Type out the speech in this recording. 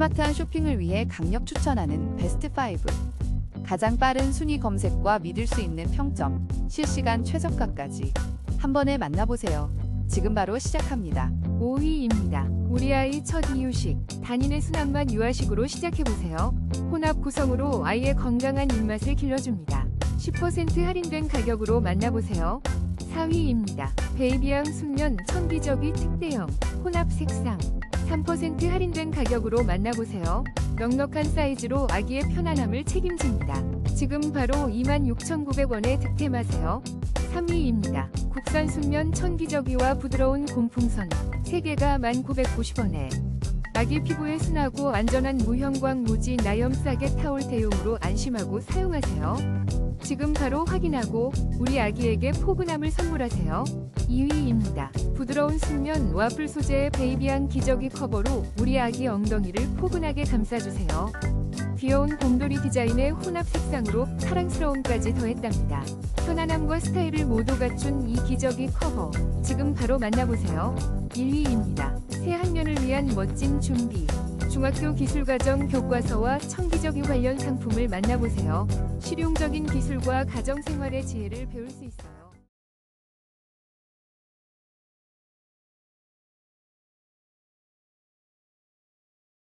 스마트한 쇼핑을 위해 강력 추천하는 베스트 5. 가장 빠른 순위 검색과 믿을 수 있는 평점, 실시간 최저가까지 한 번에 만나보세요. 지금 바로 시작합니다. 5위입니다. 우리 아이 첫 이유식, 단인의 순한 맛 유아식으로 시작해보세요. 혼합 구성으로 아이의 건강한 입맛을 길러줍니다. 10% 할인된 가격으로 만나보세요. 4위입니다. 베이비양 순면 천기저귀 특대형, 혼합 색상. 3% 할인된 가격으로 만나보세요. 넉넉한 사이즈로 아기의 편안함을 책임집니다. 지금 바로 26,900원에 득템하세요. 3위입니다. 국산 순면 천기저귀와 부드러운 곰풍선 3개가 1,990원에 아기 피부에 순하고 안전한 무형광 무지 나염 싸게 타올 대용으로 안심하고 사용하세요. 지금 바로 확인하고 우리 아기에게 포근함을 선물하세요. 2위입니다. 부드러운 순면 와플 소재의 베이비한 기저귀 커버로 우리 아기 엉덩이를 포근하게 감싸주세요. 귀여운 곰돌이 디자인의 혼합 색상으로 사랑스러움까지 더했답니다. 편안함과 스타일을 모두 갖춘 이 기저귀 커버. 지금 바로 만나보세요. 1위입니다. 새 학년을 위한 멋진 준비. 중학교 기술과정 교과서와 청기저귀 관련 상품을 만나보세요. 실용적인 기술과 가정생활의 지혜를 배울 수 있어요.